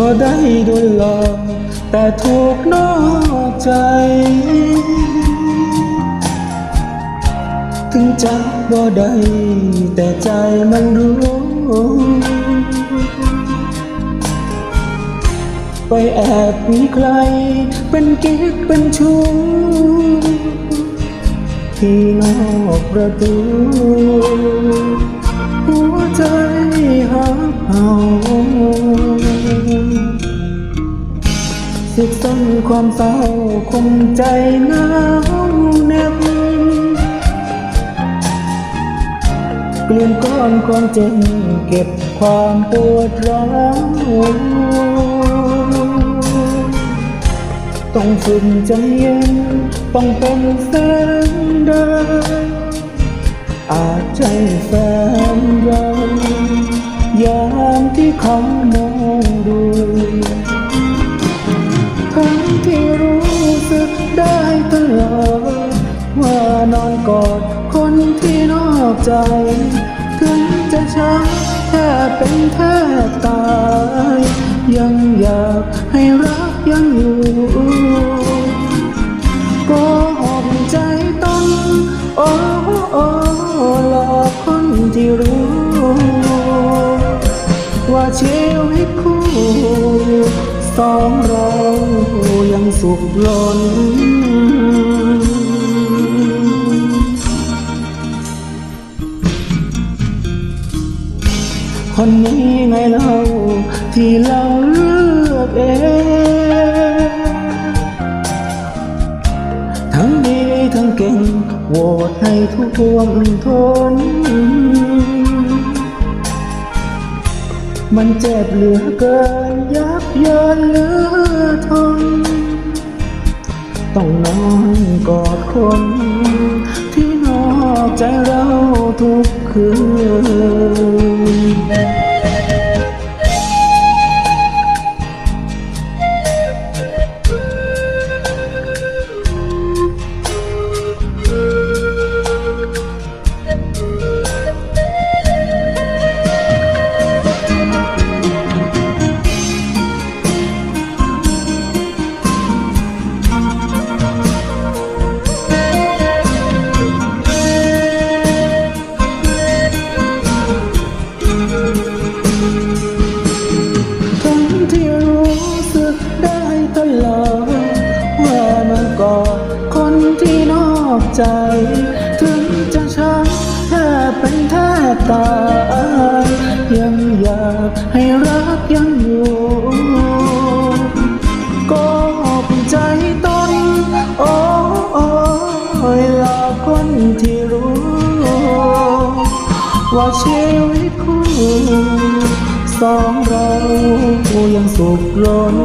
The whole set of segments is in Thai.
บ่ได้โดนหลอกแต่ถูกนอกใจ ถึงจะบ่ได้แต่ใจมันรู้ไปแอบมีใคร เป็นกิ๊กเป็นชู้ที่นอกประตู สุดต้นความเศร้าคงใจหงาเหน็บเกลืนก้อนความเจ็บเก็บความปวดร้าวต้องฝึกใจเย็นต้องเป็นแสงเดินอาจใจแฟนเรายามที่เขามองดู ใจ ถึงจะช้ำแค่เป็นแทบตาย ยังอยากให้รักยังอยู่ก็หอมใจต้นโอ้โอ้หลอกคนที่รู้ ว่าชีวิตคู่สองเรายังสุขล้น คนนี้ไงเล่าที่เราเลือกเองทั้งดีทั้งเก่งโหวตให้ทุกทวมทน มันเจ็บเหลือเกินยับเยินเหลือทน ต้องนอนกอดคนที่นอกใจเราทุกคืน ใจ ถึงจะช้ำแทบเป็นแทบตายยังอยากให้รักยังอยู่ก็ภูมิใจตนโอ้ยลาคนที่รู้ ว่าชีวิตคู่สองเรายังสุขล้น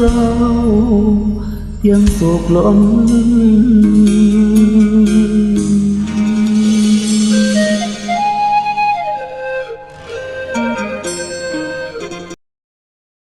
เรา ยังตกหล้น